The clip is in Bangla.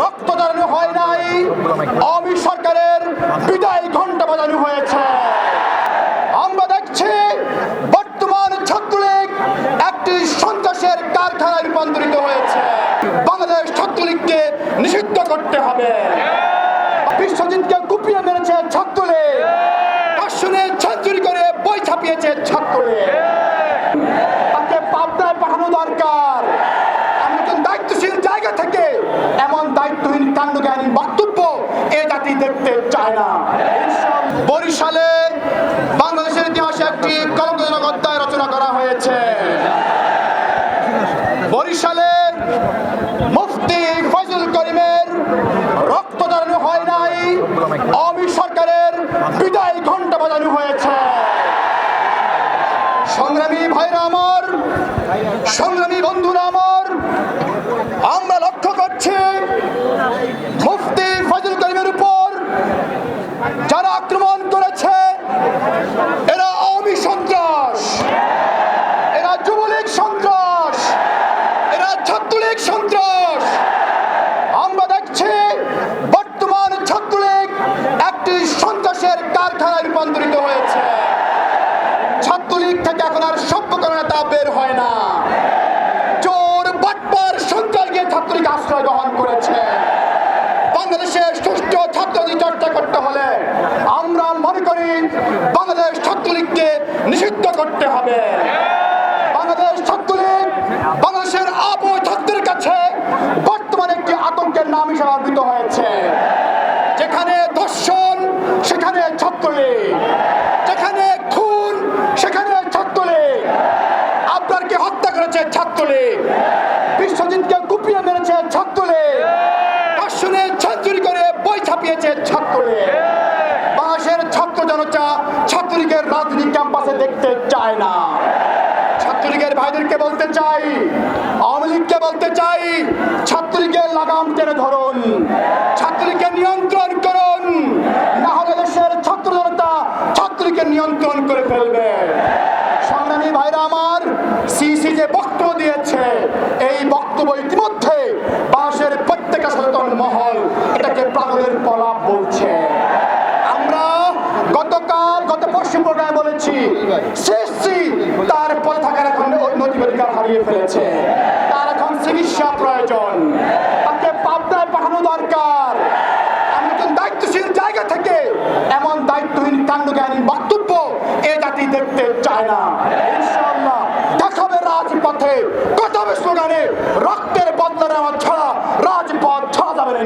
রক্ত দাঁড়ানো হয় নাই। আওয়ামী সরকারের বিদায় ঘণ্টা বাজানো হয়েছে। আমরা দেখছি বর্তমান ছাত্রলীগ একটি সন্ত্রাসের কারখানায় রূপান্তরিত হয়েছে। বাংলাদেশ ছাত্রলীগকে নিষিদ্ধ করতে হবে। বিশ্বজিৎকে কুপিয়ে মেরেছে ছাত্রলীগ। আসনে ছাত্রী করে বই ছাপিয়েছে ছাত্রলীগ। তাকে পাবনায় পাঠানো দরকার। আমি একজন দায়িত্বশীল জায়গা থেকে এমন দায়িত্বহীন কাণ্ডজ্ঞানী বক্তব্য এ জাতি দেখতে চায় না। বরিশালে বাংলাদেশের ইতিহাসে একটি কলঙ্কজনক অধ্যায় রচনা করা হয়েছে। বরিশালে মুফতি ফজল করিমের রক্ত দাঁড়ানো হয় নাই আওয়ামী সরকারের বিদায় ঘণ্টা বাজানো হয়েছে। সংগ্রামী ভাইরা আমার, সংগ্রামী বন্ধুরা আমার, আমরা লক্ষ্য করছি মুফতি ফজল করিমের উপর যারা আক্রমণ করেছে এরা আওয়ামী সন্ত্রাস এরা যুবলীগ সন্ত্রাস এরা ছাত্রলীগ সন্ত্রাস আমরা দেখছি বর্তমান ছাত্রলীগ একটি সন্ত্রাসের কারখানায় রূপান্তরিত হয়েছে। ছাত্রলীগ থেকে এখন আর সভ্যকরণ নেতা বের হয় না। চোর, বাটপার সন্ত্রাসকে ছাত্রলীগ আশ্রয় গ্রহণ করেছে। বাংলাদেশের সুষ্ঠু ছাত্রলীগ চর্চা করতে হলে আমরা মনে করি বাংলাদেশ ছাত্রলীগকে নিষিদ্ধ করতে হবে। বাংলাদেশ ছাত্রলীগ বাংলাদেশের আপ ছাত্রের কাছে বর্তমানে একটি আতঙ্কের নাম হিসেবে আবৃত হয়েছে। ছাত্রলীগ যেখানে খুন, সেখানে ছাত্রলীগ আপনারকে হত্যা করেছে ছাত্রলীগ বিশ্বজিৎকে কুপিয়ে মেরেছে ছাত্রলীগ আসনে ছাত্রী করে বই ছাপিয়েছে ছাত্রলীগ বাংলাদেশের ছাত্র জনতা ছাত্রলীগের রাজনীতি ক্যাম্পাসে দেখতে চায় না। ছাত্রলীগের ভাইদেরকে বলতে চাই আওয়ামী লীগকে বলতে চাই ছাত্রলীগের লাগাম টেনে ধরুন ছাত্রলীগকে নিয়ন্ত্রণ করুন না হলে দেশের ছাত্র জনতা ছাত্রলীগকে নিয়ন্ত্রণ ফেলবে সংগ্রামী ভাইরা আমার, সিসি যে বক্তব্য দিয়েছে, এই বক্তব্য ইতিমধ্যে বাঁশের প্রত্যেকটা সচেতন মহল এটাকে পাগলের পলাপ বলছে। আমরা গতকাল, গত পরশু প্রোগ্রামে বলেছি, সিসি তার পদে থাকার এখন নৈতিক হারিয়ে ফেলেছে। তার এখন চিকিৎসা প্রয়োজন। তাকে পাবনায় পাঠানো দরকার। আমি একজন দায়িত্বশীল জায়গা থেকে এমন দায়িত্বহীন কাণ্ডজ্ঞানী বক্তব্য এ জাতি দেখতে চায় না। দেখাবে রাজপথে, কথা স্লোগানে, রক্তের বদলা নেওয়া ছাড়া, রাজপথ ছাড়া যাবে না